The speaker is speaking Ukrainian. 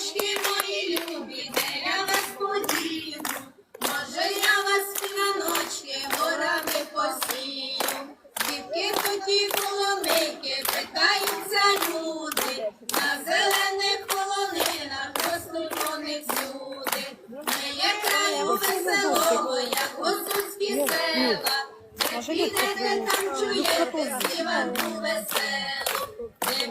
Діточки мої любі, де я вас може я вас храночки горами посію, дітки тоді полоники, питаються люди, на зелених полонинах ростуть вони всюди. Ми є краю веселого, як гуцульські села, де підете там чуєте, співанку веселу, де